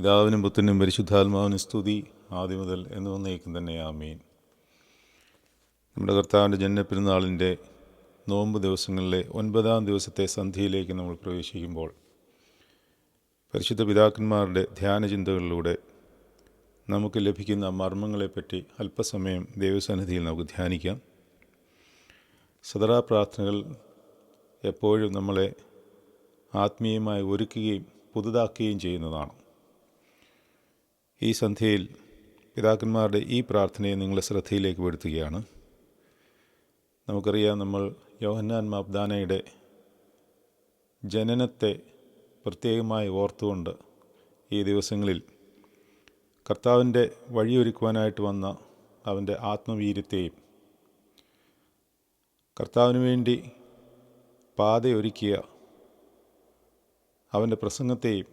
പിതാവിനും പുത്രനും പരിശുദ്ധാത്മാവിനും സ്തുതി ആദ്യം മുതൽ എന്ന് വന്നേക്കും തന്നെ. ആമീൻ. നമ്മുടെ കർത്താവിന്റെ ജന്മപ്പെരുന്നാളിന്റെ നോമ്പ് ദിവസങ്ങളിലെ ഒൻപതാം ദിവസത്തെ സന്ധ്യയിലേക്ക് നമ്മൾ പ്രവേശിക്കുമ്പോൾ പരിശുദ്ധ പിതാക്കന്മാരുടെ ധ്യാന ചിന്തകളിലൂടെ നമുക്ക് ലഭിക്കുന്ന മർമ്മങ്ങളെപ്പറ്റി അല്പസമയം ദൈവസന്നിധിയിൽ നമുക്ക് ധ്യാനിക്കാം. സദറാ പ്രാർത്ഥനകൾ എപ്പോഴും നമ്മളെ ആത്മീയമായി ഒരുക്കുകയും പുതുതാക്കുകയും ചെയ്യുന്നതാണ്. ഈ സന്ധ്യയിൽ പിതാക്കന്മാരുടെ ഈ പ്രാർത്ഥനയെ നിങ്ങളുടെ ശ്രദ്ധയിലേക്ക് പെടുത്തുകയാണ്. നമുക്കറിയാം നമ്മൾ യോഹന്നാൻ മാബ്ദാനയുടെ ജനനത്തെ പ്രത്യേകമായി ഓർത്തുകൊണ്ട് ഈ ദിവസങ്ങളിൽ കർത്താവിന്റെ വഴിയൊരുക്കുവാനായിട്ട് വന്ന അവന്റെ ആത്മവീര്യത്തെയും കർത്താവിന് വേണ്ടി പാതയൊരുക്കിയ അവന്റെ പ്രസംഗത്തെയും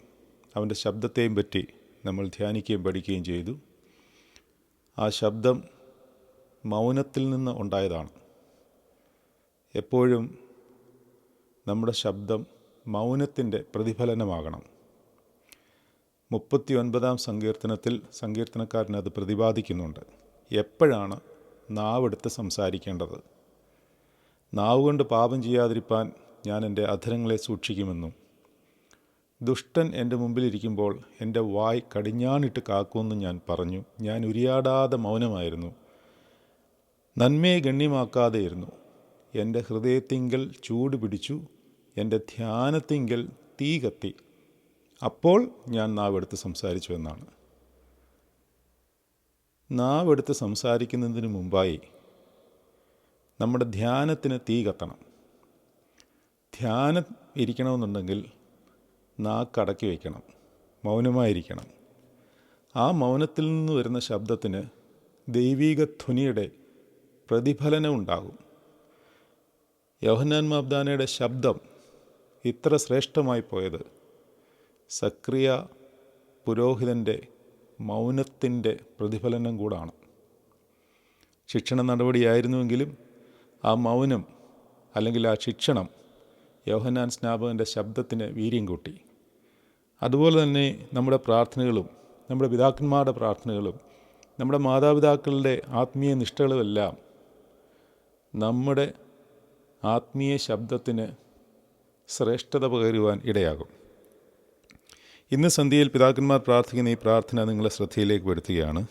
അവന്റെ ശബ്ദത്തെയും പറ്റി നമ്മൾ ധ്യാനിക്കുകയും പഠിക്കുകയും ചെയ്തു. ആ ശബ്ദം മൗനത്തിൽ നിന്ന് ഉണ്ടായതാണ്. എപ്പോഴും നമ്മുടെ ശബ്ദം മൗനത്തിന്റെ പ്രതിഫലനമാകണം. മുപ്പത്തി ഒൻപതാം സങ്കീർത്തനത്തിൽ സങ്കീർത്തനക്കാരനത് പ്രതിപാദിക്കുന്നുണ്ട്. എപ്പോഴാണ് നാവെടുത്ത് സംസാരിക്കേണ്ടത്? നാവ് കൊണ്ട് പാപം ചെയ്യാതിരിപ്പാൻ ഞാൻ എന്റെ അധരങ്ങളെ സൂക്ഷിക്കുമെന്നും ദുഷ്ടൻ എന്റെ മുമ്പിലിരിക്കുമ്പോൾ എന്റെ വായ് കടിഞ്ഞാണിട്ട് കാക്കുമെന്ന് ഞാൻ പറഞ്ഞു. ഞാൻ ഉരിയാടാതെ മൗനമായിരുന്നു. നന്മയെ ഗണ്യമാക്കാതെയിരുന്നു. എന്റെ ഹൃദയത്തിങ്കൽ ചൂട് പിടിച്ചു. എന്റെ ധ്യാനത്തിങ്കൽ തീ കത്തി. അപ്പോൾ ഞാൻ നാവെടുത്ത് സംസാരിച്ചു എന്നാണ്. നാവെടുത്ത് സംസാരിക്കുന്നതിന് മുമ്പായി നമ്മുടെ ധ്യാനത്തിന് തീ കത്തണം. ധ്യാനം ഇരിക്കണമെന്നുണ്ടെങ്കിൽ നാക്കടക്കി വയ്ക്കണം മൗനമായിരിക്കണം. ആ മൗനത്തിൽ നിന്ന് വരുന്ന ശബ്ദത്തിന് ദൈവീക ധ്വനിയുടെ പ്രതിഫലനം ഉണ്ടാകും യോഹന്നാൻ മാബ്ദാനയുടെ ശബ്ദം ഇത്ര ശ്രേഷ്ഠമായി പോയത് സക്രിയ പുരോഹിതന്റെ മൗനത്തിന്റെ പ്രതിഫലനം കൂടാണ്. ശിക്ഷണ നടപടിയായിരുന്നുവെങ്കിലും ആ മൗനം അല്ലെങ്കിൽ ആ ശിക്ഷണം യോഹന്നാൻ സ്നാപകന്റെ ശബ്ദത്തിന് വീര്യം കൂട്ടി. അതുപോലെ തന്നെ നമ്മുടെ പ്രാർത്ഥനകളും നമ്മുടെ പിതാക്കന്മാരുടെ പ്രാർത്ഥനകളും നമ്മുടെ മാതാപിതാക്കളുടെ ആത്മീയ നിഷ്ഠകളുമെല്ലാം നമ്മുടെ ആത്മീയ ശബ്ദത്തിന് ശ്രേഷ്ഠത പകരുവാൻ ഇടയാകും. ഇന്ന് സന്ധ്യയിൽ പിതാക്കന്മാർ പ്രാർത്ഥിക്കുന്ന ഈ പ്രാർത്ഥന നിങ്ങളെ ശ്രദ്ധയിലേക്ക് പെടുത്തുകയാണ്.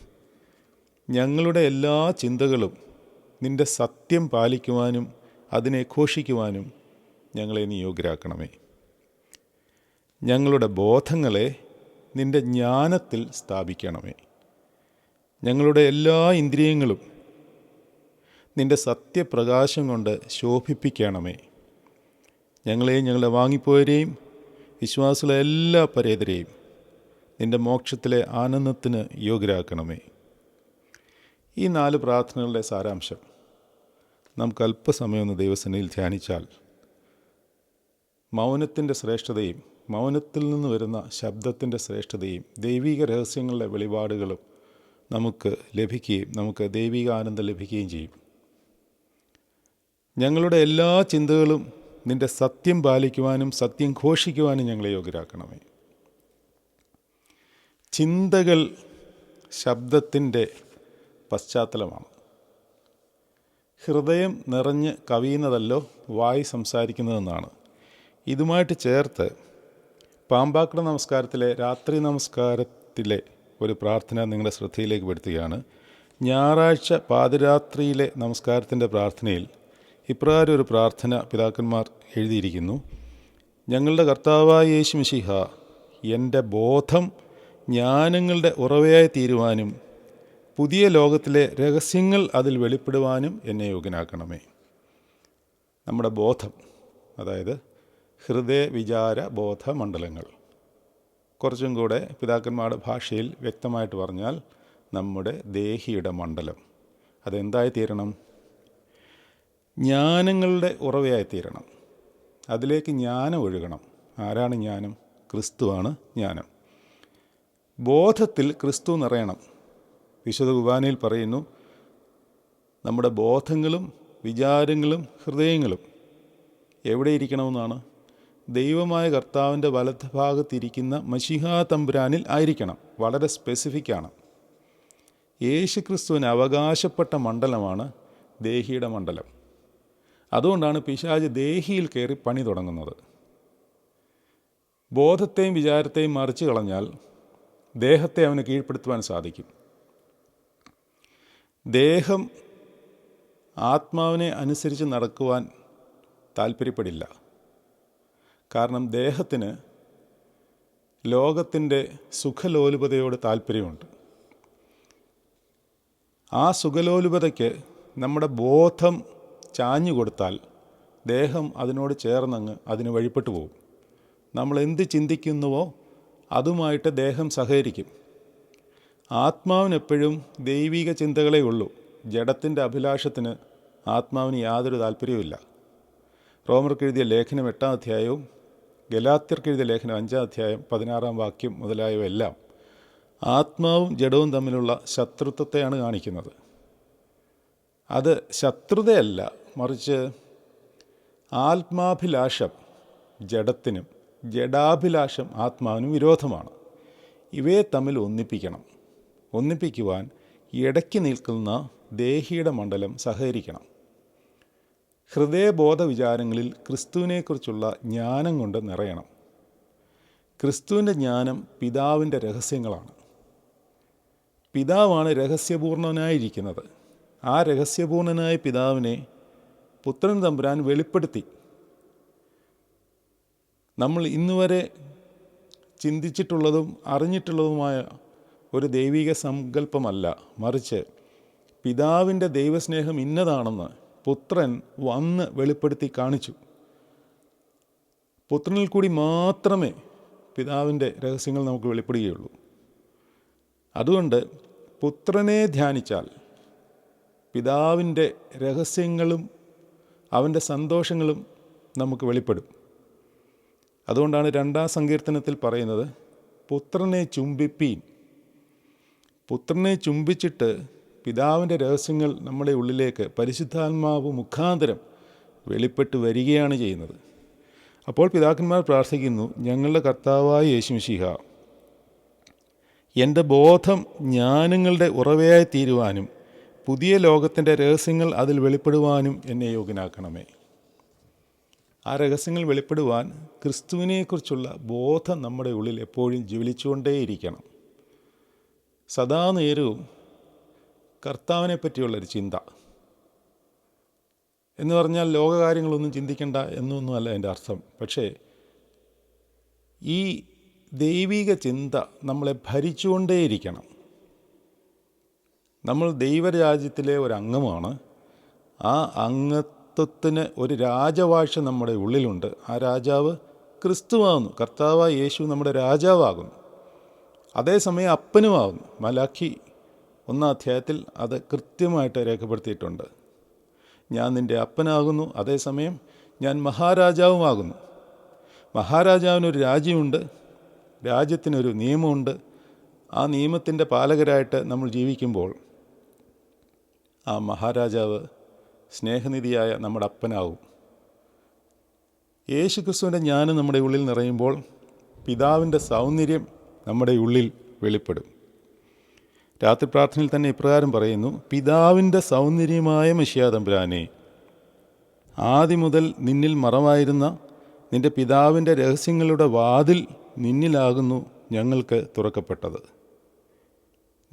ഞങ്ങളുടെ എല്ലാ ചിന്തകളും നിന്റെ സത്യം പാലിക്കുവാനും അതിനെ ഘോഷിക്കുവാനും ഞങ്ങളെ നീ യോഗ്യരാക്കണമേ ഞങ്ങളുടെ ബോധങ്ങളെ നിന്റെ ജ്ഞാനത്തിൽ സ്ഥാപിക്കണമേ. ഞങ്ങളുടെ എല്ലാ ഇന്ദ്രിയങ്ങളും നിന്റെ സത്യപ്രകാശം കൊണ്ട് ശോഭിപ്പിക്കണമേ. ഞങ്ങളെയും ഞങ്ങളെ വാങ്ങിപ്പോയരെയും വിശ്വാസികളെ എല്ലാ പരേതരെയും നിന്റെ മോക്ഷത്തിലെ ആനന്ദത്തിന് യോഗ്യരാക്കണമേ. ഈ നാല് പ്രാർത്ഥനകളുടെ സാരാംശം. നമുക്ക് അല്പസമയം ഒന്ന് ദൈവസേനയിൽ ധ്യാനിച്ചാൽ മൗനത്തിന്റെ ശ്രേഷ്ഠതയും മൗനത്തിൽ നിന്ന് വരുന്ന ശബ്ദത്തിന്റെ ശ്രേഷ്ഠതയും ദൈവിക രഹസ്യങ്ങളുടെ വെളിപാടുകളും നമുക്ക് ലഭിക്കുകയും നമുക്ക് ദൈവിക ആനന്ദം ലഭിക്കുകയും ചെയ്യും. ഞങ്ങളുടെ എല്ലാ ചിന്തകളും നിന്റെ സത്യം പാലിക്കുവാനും സത്യം ഘോഷിക്കുവാനും ഞങ്ങളെ യോഗ്യരാക്കണമേ. ചിന്തകൾ ശബ്ദത്തിന്റെ പശ്ചാത്തലമാണ്. ഹൃദയം നിറഞ്ഞ് കവിയുന്നതല്ലോ വായി സംസാരിക്കുന്നതെന്നാണ്. ഇതുമായിട്ട് ചേർത്ത് പാമ്പാക്കട നമസ്കാരത്തിലെ രാത്രി നമസ്കാരത്തിലെ ഒരു പ്രാർത്ഥന നിങ്ങളുടെ ശ്രദ്ധയിലേക്ക് പെടുത്തുകയാണ്. ഞായറാഴ്ച പാതിരാത്രിയിലെ നമസ്കാരത്തിന്റെ പ്രാർത്ഥനയിൽ ഇപ്രകാരം ഒരു പ്രാർത്ഥന പിതാക്കന്മാർ എഴുതിയിരിക്കുന്നു. ഞങ്ങളുടെ കർത്താവായ യേശു മിശിഹ എന്റെ ബോധം ജ്ഞാനങ്ങളുടെ ഉറവയായി തീരുവാനും പുതിയ ലോകത്തിലെ രഹസ്യങ്ങൾ അതിൽ വെളിപ്പെടുവാനും എന്നെ യോഗ്യനാക്കണമേ. നമ്മുടെ ബോധം അതായത് ഹൃദയ വിചാര ബോധ മണ്ഡലങ്ങൾ കുറച്ചും കൂടെ പിതാക്കന്മാരുടെ ഭാഷയിൽ വ്യക്തമായിട്ട് പറഞ്ഞാൽ നമ്മുടെ ദേഹിയുടെ മണ്ഡലം. അതെന്തായി തീരണം ജ്ഞാനങ്ങളുടെ ഉറവയായി തീരണം അതിലേക്ക് ജ്ഞാനം ഒഴുകണം. ആരാണ് ജ്ഞാനം? ക്രിസ്തുവാണ് ജ്ഞാനം. ബോധത്തിൽ ക്രിസ്തു നിറയണം. വിശുദ്ധ കുർബാനയിൽ പറയുന്നു നമ്മുടെ ബോധങ്ങളും വിചാരങ്ങളും ഹൃദയങ്ങളും എവിടെ ഇരിക്കണമെന്നാണ്? ദൈവമായ കർത്താവിന്റെ വലതുഭാഗത്തിരിക്കുന്ന മഷിഹാ തമ്പുരാനിൽ ആയിരിക്കണം. വളരെ സ്പെസിഫിക് ആണ്. യേശു ക്രിസ്തുവിന് അവകാശപ്പെട്ട മണ്ഡലമാണ് ദേഹിയുടെ മണ്ഡലം. അതുകൊണ്ടാണ് പിശാജ് ദേഹിയിൽ കയറി പണി തുടങ്ങുന്നത്. ബോധത്തെയും വിചാരത്തെയും മറിച്ച് കളഞ്ഞാൽ ദേഹത്തെ അവന് കീഴ്പ്പെടുത്തുവാൻ സാധിക്കും. ദേഹം ആത്മാവിനെ അനുസരിച്ച് നടക്കുവാൻ താല്പര്യപ്പെടില്ല. കാരണം ദേഹത്തിന് ലോകത്തിന്റെ സുഖലോലുപതയോട് താല്പര്യമുണ്ട്. ആ സുഖലോലുപതയ്ക്ക് നമ്മുടെ ബോധം ചാഞ്ഞു കൊടുത്താൽ ദേഹം അതിനോട് ചേർന്നങ്ങ് അതിന് വഴിപ്പെട്ടു പോകും. നമ്മൾ എന്ത് ചിന്തിക്കുന്നുവോ അതുമായിട്ട് ദേഹം സഹകരിക്കും. ആത്മാവിനെപ്പോഴും ദൈവിക ചിന്തകളേ ഉള്ളൂ. ജഡത്തിന്റെ അഭിലാഷത്തിന് ആത്മാവിന് യാതൊരു താല്പര്യവുമില്ല. റോമർക്ക് എഴുതിയ ലേഖനം എട്ടാം അധ്യായവും ഗലാത്യർക്ക് എഴുതിയ ലേഖനം അഞ്ചാം അധ്യായം പതിനാറാം വാക്യം മുതലായവയെല്ലാം ആത്മാവും ജഡവും തമ്മിലുള്ള ശത്രുത്വത്തെയാണ് കാണിക്കുന്നത്. അത് ശത്രുതയല്ല മറിച്ച് ആത്മാഭിലാഷം ജഡത്തിനും ജഡാഭിലാഷം ആത്മാവിനും വിരോധമാണ്. ഇവയെ തമ്മിൽ ഒന്നിപ്പിക്കണം. ഒന്നിപ്പിക്കുവാൻ ഇടയ്ക്ക് നിൽക്കുന്ന ദേഹിയുടെ മണ്ഡലം സഹകരിക്കണം. ഹൃദയബോധ വിചാരങ്ങളിൽ ക്രിസ്തുവിനെക്കുറിച്ചുള്ള ജ്ഞാനം കൊണ്ട് നിറയണം. ക്രിസ്തുവിന്റെ ജ്ഞാനം പിതാവിന്റെ രഹസ്യങ്ങളാണ്. പിതാവാണ് രഹസ്യപൂർണനായിരിക്കുന്നത്. ആ രഹസ്യപൂർണനായ പിതാവിനെ പുത്രൻ തമ്പുരാൻ വെളിപ്പെടുത്തി. നമ്മൾ ഇന്നുവരെ ചിന്തിച്ചിട്ടുള്ളതും അറിഞ്ഞിട്ടുള്ളതുമായ ഒരു ദൈവിക സങ്കല്പമല്ല. മറിച്ച് പിതാവിന്റെ ദൈവസ്നേഹം ഇന്നതാണെന്ന് പുത്രൻ വന്ന് വെളിപ്പെടുത്തി കാണിച്ചു. പുത്രനിൽ കൂടി മാത്രമേ പിതാവിന്റെ രഹസ്യങ്ങൾ നമുക്ക് വെളിപ്പെടുകയുള്ളൂ. അതുകൊണ്ട് പുത്രനെ ധ്യാനിച്ചാൽ പിതാവിന്റെ രഹസ്യങ്ങളും അവന്റെ സന്തോഷങ്ങളും നമുക്ക് വെളിപ്പെടും. അതുകൊണ്ടാണ് രണ്ടാം സങ്കീർത്തനത്തിൽ പറയുന്നത് പുത്രനെ ചുംബിപ്പീൻ. പുത്രനെ ചുംബിച്ചിട്ട് പിതാവിന്റെ രഹസ്യങ്ങൾ നമ്മുടെ ഉള്ളിലേക്ക് പരിശുദ്ധാത്മാവ് മുഖാന്തരം വെളിപ്പെട്ട് വരികയാണ് ചെയ്യുന്നത്. അപ്പോൾ പിതാക്കന്മാർ പ്രാർത്ഥിക്കുന്നു ഞങ്ങളുടെ കർത്താവായ യേശുമിഷിഹ എന്റെ ബോധം ജ്ഞാനങ്ങളുടെ ഉറവയായി തീരുവാനും പുതിയ ലോകത്തിന്റെ രഹസ്യങ്ങൾ അതിൽ വെളിപ്പെടുവാനും എന്നെ യോഗ്യനാക്കണമേ. ആ രഹസ്യങ്ങൾ വെളിപ്പെടുവാൻ ക്രിസ്തുവിനെക്കുറിച്ചുള്ള ബോധം നമ്മുടെ ഉള്ളിൽ എപ്പോഴും ജ്വലിച്ചുകൊണ്ടേയിരിക്കണം സദാ നേരവും കർത്താവിനെ പറ്റിയുള്ളൊരു ചിന്ത. എന്ന് പറഞ്ഞാൽ ലോകകാര്യങ്ങളൊന്നും ചിന്തിക്കേണ്ട എന്നൊന്നുമല്ല എന്റെ അർത്ഥം. പക്ഷേ ഈ ദൈവിക ചിന്ത നമ്മളെ ഭരിച്ചുകൊണ്ടേയിരിക്കണം. നമ്മൾ ദൈവരാജ്യത്തിലെ ഒരു അംഗമാണ് ആ അംഗത്വത്തിന് ഒരു രാജവാഴ്ച നമ്മുടെ ഉള്ളിലുണ്ട്. ആ രാജാവ് ക്രിസ്തുവാകുന്നു. കർത്താവായ യേശു നമ്മുടെ രാജാവാകുന്നു. അതേസമയം അപ്പനുമാകുന്നു. മലാഖി ഒന്നാം അധ്യായത്തിൽ അത് കൃത്യമായിട്ട് രേഖപ്പെടുത്തിയിട്ടുണ്ട്. ഞാൻ നിന്റെ അപ്പനാകുന്നു അതേസമയം ഞാൻ മഹാരാജാവുമാകുന്നു. മഹാരാജാവിനൊരു രാജ്യമുണ്ട് രാജ്യത്തിനൊരു നിയമമുണ്ട്. ആ നിയമത്തിന്റെ പാലകരായിട്ട് നമ്മൾ ജീവിക്കുമ്പോൾ ആ മഹാരാജാവ് സ്നേഹനിധിയായ നമ്മുടെ അപ്പനാവും യേശു ക്രിസ്തുവിന്റെ ജ്ഞാനം നമ്മുടെ ഉള്ളിൽ നിറയുമ്പോൾ പിതാവിന്റെ സൗന്ദര്യം നമ്മുടെ ഉള്ളിൽ വെളിപ്പെടും. രാത്രി പ്രാർത്ഥനയിൽ തന്നെ ഇപ്രകാരം പറയുന്നു പിതാവിന്റെ സൗന്ദര്യമായ മഷിയാതമ്പുരാനെ ആദ്യം മുതൽ നിന്നിൽ മറവായിരുന്ന നിന്റെ പിതാവിന്റെ രഹസ്യങ്ങളുടെ വാതിൽ നിന്നിലാകുന്നു ഞങ്ങൾക്ക് തുറക്കപ്പെട്ടത്.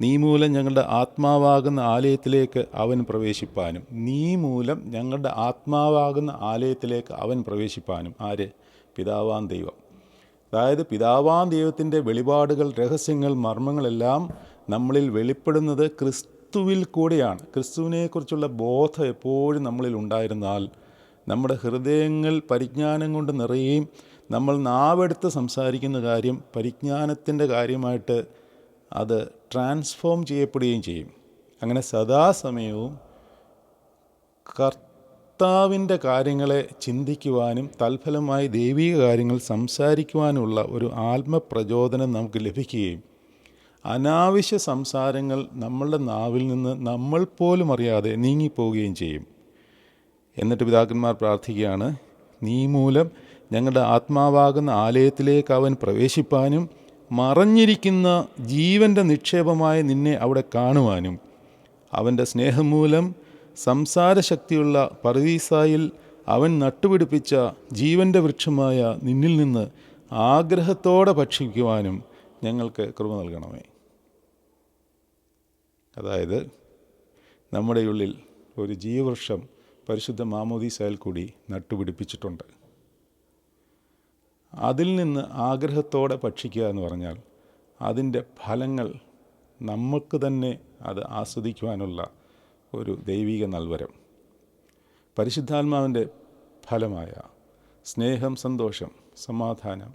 നീ മൂലം ഞങ്ങളുടെ ആത്മാവാകുന്ന ആലയത്തിലേക്ക് അവൻ പ്രവേശിപ്പാനും നീ മൂലം ഞങ്ങളുടെ ആത്മാവാകുന്ന ആലയത്തിലേക്ക് അവൻ പ്രവേശിപ്പാനും. ആര്? പിതാവാൻ ദൈവം. അതായത് പിതാവാൻ ദൈവത്തിന്റെ വെളിപാടുകൾ രഹസ്യങ്ങൾ മർമ്മങ്ങളെല്ലാം നമ്മളിൽ വെളിപ്പെടുന്നത് ക്രിസ്തുവിൽ കൂടെയാണ്. ക്രിസ്തുവിനെക്കുറിച്ചുള്ള ബോധം എപ്പോഴും നമ്മളിൽ ഉണ്ടായിരുന്നാൽ നമ്മുടെ ഹൃദയങ്ങൾ പരിജ്ഞാനം കൊണ്ട് നിറയുകയും നമ്മൾ നാവെടുത്ത് സംസാരിക്കുന്ന കാര്യം പരിജ്ഞാനത്തിന്റെ കാര്യമായിട്ട് അത് ട്രാൻസ്ഫോം ചെയ്യപ്പെടുകയും ചെയ്യും. അങ്ങനെ സദാസമയവും കർത്താവിന്റെ കാര്യങ്ങളെ ചിന്തിക്കുവാനും തൽഫലമായി ദൈവിക കാര്യങ്ങൾ സംസാരിക്കുവാനുള്ള ഒരു ആത്മപ്രചോദനം നമുക്ക് ലഭിക്കുകയും അനാവശ്യ സംസാരങ്ങൾ നമ്മളുടെ നാവിൽ നിന്ന് നമ്മൾ പോലും അറിയാതെ നീങ്ങിപ്പോവുകയും ചെയ്യും. എന്നിട്ട് പിതാക്കന്മാർ പ്രാർത്ഥിക്കുകയാണ് നീ മൂലം ഞങ്ങളുടെ ആത്മാവാകുന്ന ആലയത്തിലേക്ക് അവൻ പ്രവേശിപ്പാനും മറഞ്ഞിരിക്കുന്ന ജീവന്റെ നിക്ഷേപമായി നിന്നെ അവിടെ കാണുവാനും അവന്റെ സ്നേഹം മൂലം സംസാരശക്തിയുള്ള പർവീസായിൽ അവൻ നട്ടുപിടിപ്പിച്ച ജീവന്റെ വൃക്ഷമായ നിന്നിൽ നിന്ന് ആഗ്രഹത്തോടെ ഭക്ഷിക്കുവാനും ഞങ്ങൾക്ക് കൃപ നൽകണമേ. അതായത് നമ്മുടെ ഉള്ളിൽ ഒരു ജീവവൃക്ഷം പരിശുദ്ധ മാമോദീസയിൽ കൂടി നട്ടുപിടിപ്പിച്ചിട്ടുണ്ട്. അതിൽ നിന്ന് ആഗ്രഹത്തോടെ ഭക്ഷിക്കുക എന്ന് പറഞ്ഞാൽ അതിന്റെ ഫലങ്ങൾ നമുക്ക് തന്നെ അത് ആസ്വദിക്കുവാനുള്ള ഒരു ദൈവിക നൽവരം. പരിശുദ്ധാത്മാവിന്റെ ഫലമായ സ്നേഹം സന്തോഷം സമാധാനം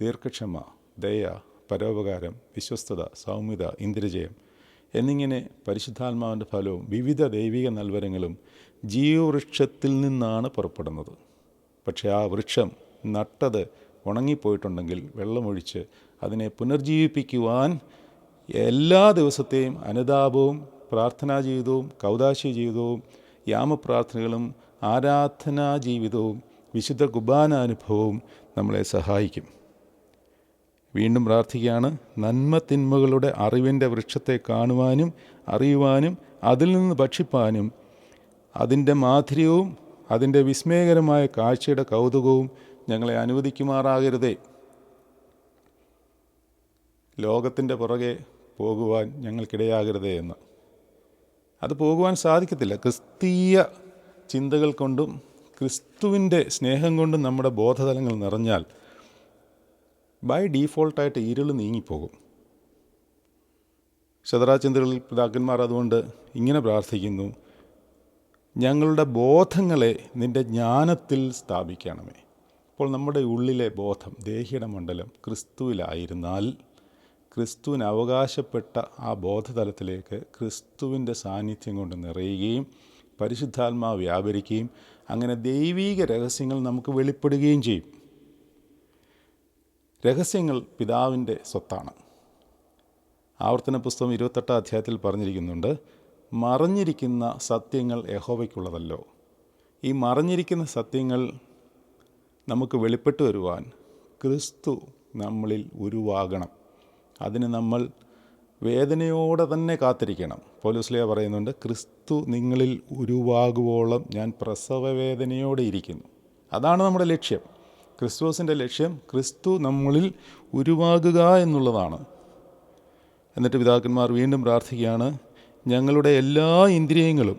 ദീർഘക്ഷമ ദയ പരോപകാരം വിശ്വസ്തത സൗമ്യത ഇന്ദ്രജയം എന്നിങ്ങനെ പരിശുദ്ധാത്മാവിന്റെ ഫലവും വിവിധ ദൈവിക നൽവരങ്ങളും ജീവവൃക്ഷത്തിൽ നിന്നാണ് പുറപ്പെടുന്നത്. പക്ഷേ ആ വൃക്ഷം നട്ടത് ഉണങ്ങിപ്പോയിട്ടുണ്ടെങ്കിൽ വെള്ളമൊഴിച്ച് അതിനെ പുനർജീവിപ്പിക്കുവാൻ എല്ലാ ദിവസത്തെയും അനുതാപവും പ്രാർത്ഥനാ ജീവിതവും കൗതാശി ജീവിതവും യാമപ്രാർത്ഥനകളും ആരാധനാ ജീവിതവും വിശുദ്ധ കുർബാന അനുഭവവും നമ്മളെ സഹായിക്കും. വീണ്ടും പ്രാർത്ഥിക്കുകയാണ്. നന്മ തിന്മകളുടെ അറിവിന്റെ വൃക്ഷത്തെ കാണുവാനും അറിയുവാനും അതിൽ നിന്ന് ഭക്ഷിപ്പാനും അതിന്റെ മാധുര്യവും അതിന്റെ വിസ്മയകരമായ കാഴ്ചയുടെ കൗതുകവും ഞങ്ങളെ അനുവദിക്കുമാറാകരുതേ. ലോകത്തിന്റെ പുറകെ പോകുവാൻ ഞങ്ങൾക്കിടയാകരുതേ എന്ന്. അത് പോകുവാൻ സാധിക്കത്തില്ല. ക്രിസ്തീയ ചിന്തകൾ കൊണ്ടും ക്രിസ്തുവിന്റെ സ്നേഹം കൊണ്ടും നമ്മുടെ ബോധതലങ്ങൾ നിറഞ്ഞാൽ ബൈ ഡീഫോൾട്ടായിട്ട് ഇരുൾ നീങ്ങിപ്പോകും. ശതരാചന്ദ്രകളിൽ പിതാക്കന്മാർ അതുകൊണ്ട് ഇങ്ങനെ പ്രാർത്ഥിക്കുന്നു ഞങ്ങളുടെ ബോധങ്ങളെ നിന്റെ ജ്ഞാനത്തിൽ സ്ഥാപിക്കണമേ. അപ്പോൾ നമ്മുടെ ഉള്ളിലെ ബോധം ദേഹിയുടെ മണ്ഡലം ക്രിസ്തുവിലായിരുന്നാൽ ക്രിസ്തുവിന് അവകാശപ്പെട്ട ആ ബോധതലത്തിലേക്ക് ക്രിസ്തുവിന്റെ സാന്നിധ്യം കൊണ്ട് നിറയുകയും പരിശുദ്ധാത്മാവ് വ്യാപരിക്കുകയും അങ്ങനെ ദൈവീക രഹസ്യങ്ങൾ നമുക്ക് വെളിപ്പെടുകയും ചെയ്യും. രഹസ്യങ്ങൾ പിതാവിന്റെ സ്വത്താണ്. ആവർത്തന പുസ്തകം ഇരുപത്തെട്ടാം അധ്യായത്തിൽ പറഞ്ഞിരിക്കുന്നുണ്ട് മറഞ്ഞിരിക്കുന്ന സത്യങ്ങൾ യഹോവയ്ക്കുള്ളതല്ലോ. ഈ മറഞ്ഞിരിക്കുന്ന സത്യങ്ങൾ നമുക്ക് വെളിപ്പെട്ടു വരുവാൻ ക്രിസ്തു നമ്മളിൽ ഉരുവാകണം. അതിന് നമ്മൾ വേദനയോടെ തന്നെ കാത്തിരിക്കണം. പോലീസ്ലിയ പറയുന്നുണ്ട് ക്രിസ്തു നിങ്ങളിൽ ഉരുവാകുവോളം ഞാൻ പ്രസവ വേദനയോടെ ഇരിക്കുന്നു. അതാണ് നമ്മുടെ ലക്ഷ്യം. ക്രിസ്തുവസിന്റെ ലക്ഷ്യം ക്രിസ്തു നമ്മളിൽ ഉരുവാകുക എന്നുള്ളതാണ്. എന്നിട്ട് പിതാക്കന്മാർ വീണ്ടും പ്രാർത്ഥിക്കുകയാണ് ഞങ്ങളുടെ എല്ലാ ഇന്ദ്രിയങ്ങളും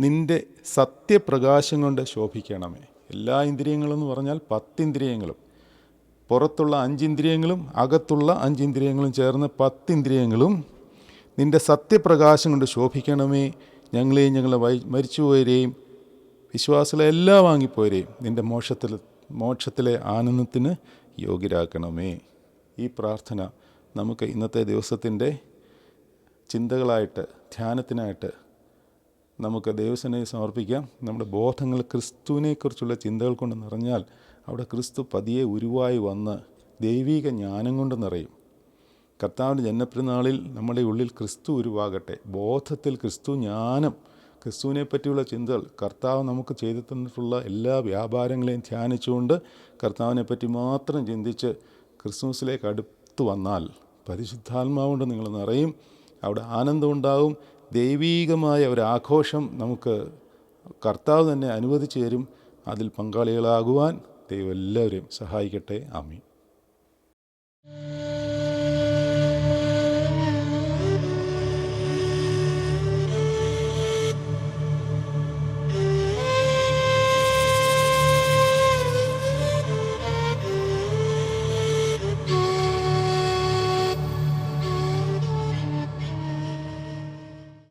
നിന്റെ സത്യപ്രകാശം കൊണ്ട് ശോഭിക്കണമേ. എല്ലാ ഇന്ദ്രിയങ്ങളും എന്ന് പറഞ്ഞാൽ പത്തിന്ദ്രിയങ്ങളും. പുറത്തുള്ള അഞ്ചിന്ദ്രിയങ്ങളും അകത്തുള്ള അഞ്ചിന്ദ്രിയങ്ങളും ചേർന്ന് പത്തിന്ദ്രിയങ്ങളും നിന്റെ സത്യപ്രകാശം കൊണ്ട് ശോഭിക്കണമേ. ഞങ്ങളെയും ഞങ്ങളെ മരിച്ചുപോയരെയും വിശ്വാസികളെ എല്ലാം വാങ്ങിപ്പോരെയും നിന്റെ മോക്ഷത്തിൽ മോക്ഷത്തിലെ ആനന്ദത്തിന് യോഗ്യരാക്കണമേ. ഈ പ്രാർത്ഥന നമുക്ക് ഇന്നത്തെ ദിവസത്തിന്റെ ചിന്തകളായിട്ട് ധ്യാനത്തിനായിട്ട് നമുക്ക് ദൈവസേനയെ സമർപ്പിക്കാം. നമ്മുടെ ബോധങ്ങൾ ക്രിസ്തുവിനെക്കുറിച്ചുള്ള ചിന്തകൾ കൊണ്ട് നിറഞ്ഞാൽ അവിടെ ക്രിസ്തു പതിയെ ഉരുവായി വന്ന് ദൈവീക ജ്ഞാനം കൊണ്ട് നിറയും. കർത്താവിന്റെ ജന്മപ്പെരുന്നാളിൽ നമ്മുടെ ഉള്ളിൽ ക്രിസ്തു ഉരുവാകട്ടെ. ബോധത്തിൽ ക്രിസ്തു ജ്ഞാനം ക്രിസ്തുവിനെ പറ്റിയുള്ള ചിന്തകൾ കർത്താവ് നമുക്ക് ചെയ്തു തന്നിട്ടുള്ള എല്ലാ വ്യാപാരങ്ങളെയും ധ്യാനിച്ചുകൊണ്ട് കർത്താവിനെ പറ്റി മാത്രം ചിന്തിച്ച് ക്രിസ്മസിലേക്ക് അടുത്തു വന്നാൽ പരിശുദ്ധാത്മാവുകൊണ്ട് നിങ്ങൾ നിറയും അവിടെ ആനന്ദമുണ്ടാവും ദൈവീകമായ ഒരു ആഘോഷം നമുക്ക് കർത്താവ് തന്നെ അനുവദിച്ചു തരും. അതിൽ പങ്കാളികളാകുവാൻ ദൈവം എല്ലാവരെയും സഹായിക്കട്ടെ. ആമീൻ.